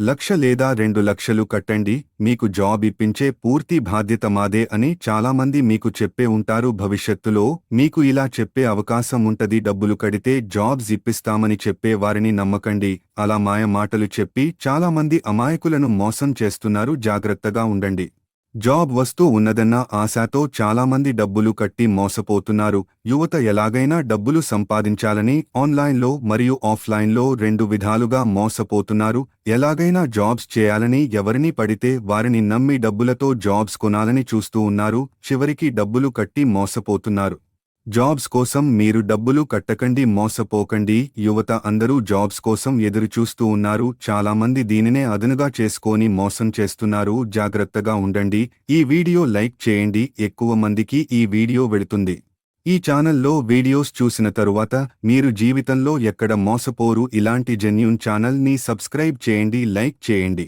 లక్ష లేదా రెండు లక్షలు కట్టండి మీకు జాబ్ ఇప్పించే పూర్తి బాధ్యత మాదే అని చాలామంది మీకు చెప్పే ఉంటారు. భవిష్యత్తులో మీకు ఇలా చెప్పే అవకాశం ఉంటది. డబ్బులు కడితే జాబ్స్ ఇప్పిస్తామని చెప్పే వారిని నమ్మకండి. అలా మాయ మాటలు చెప్పి చాలామంది అమాయకులను మోసం చేస్తున్నారు. జాగ్రత్తగా ఉండండి. జాబ్ వస్తూ ఉన్నదన్న ఆశతో చాలామంది డబ్బులు కట్టి మోసపోతున్నారు. యువత ఎలాగైనా డబ్బులు సంపాదించాలని ఆన్లైన్లో మరియు ఆఫ్లైన్లో రెండు విధాలుగా మోసపోతున్నారు. ఎలాగైనా జాబ్స్ చేయాలని ఎవరిని పడితే వారిని నమ్మి డబ్బులతో జాబ్స్ కొనాలని చూస్తూ ఉన్నారు. చివరికి డబ్బులు కట్టి మోసపోతున్నారు. జాబ్స్ కోసం మీరు డబ్బులు కట్టకండి మోసపోకండి. యువత అందరూ జాబ్స్ కోసం ఎదురుచూస్తూ ఉన్నారు. చాలామంది దీనినే అదనుగా చేసుకొని మోసం చేస్తున్నారు. జాగ్రత్తగా ఉండండి. ఈ వీడియో లైక్ చేయండి. ఎక్కువ మందికి ఈ వీడియో వెళుతుంది. ఈ ఛానల్లో వీడియోస్ చూసిన తరువాత మీరు జీవితంలో ఎక్కడ మోసపోరు ఇలాంటి జెన్యూన్ ఛానల్ని సబ్స్క్రైబ్ చేయండి లైక్ చేయండి.